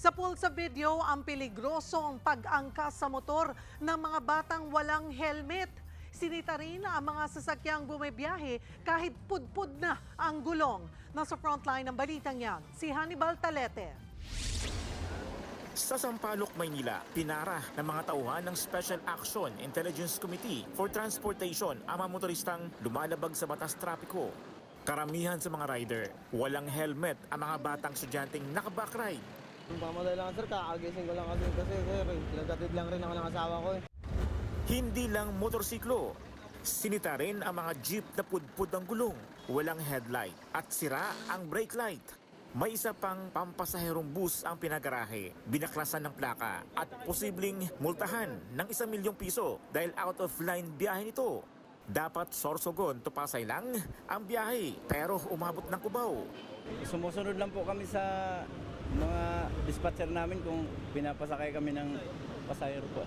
Sa pool sa video, ang peligrosong pag-angkas sa motor ng mga batang walang helmet. Sinita rin ang mga sasakyang bumibiyahe kahit pudpud na ang gulong. Nasa frontline ng balitang yan, si Hannibal Talete. Sa Sampaloc, Maynila, pinara ng mga tauhan ng Special Action Intelligence Committee for Transportation ang mga motoristang lumalabag sa batas trapiko. Karamihan sa mga rider, walang helmet ang mga batang estudyanteng nakabakride. Pamadali lang sir, kakagising ko lang kasi kasi sir, eh, pinagkatid lang rin ako ng asawa ko eh. Hindi lang motorsiklo, sinita rin ang mga jeep na pudpud ang gulong, walang headlight at sira ang brake light. May isa pang pampasaherong bus ang pinagarahe, binaklasan ng plaka at posibleng multahan ng isang milyong piso dahil out of line biyahe nito. Dapat Sorsogon to Pasay lang ang biyahe pero umabot ng Cubao. Sumusunod lang po kami sa mga dispatcher namin kung pinapasakay kami ng pasahero po.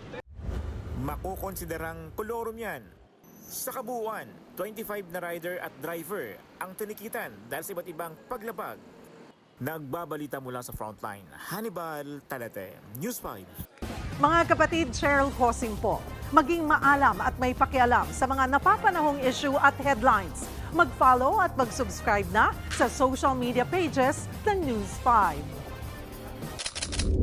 Makukonsiderang kolorum yan. Sa kabuuan, 25 na rider at driver ang tinikitan dahil sa iba't ibang paglabag. Nagbabalita mula sa frontline, Hannibal Talete, News 5. Mga kapatid, Cheryl Hosing po. Maging maalam at may pakialam sa mga napapanahong issue at headlines. Mag-follow at mag-subscribe na sa social media pages ng News 5. you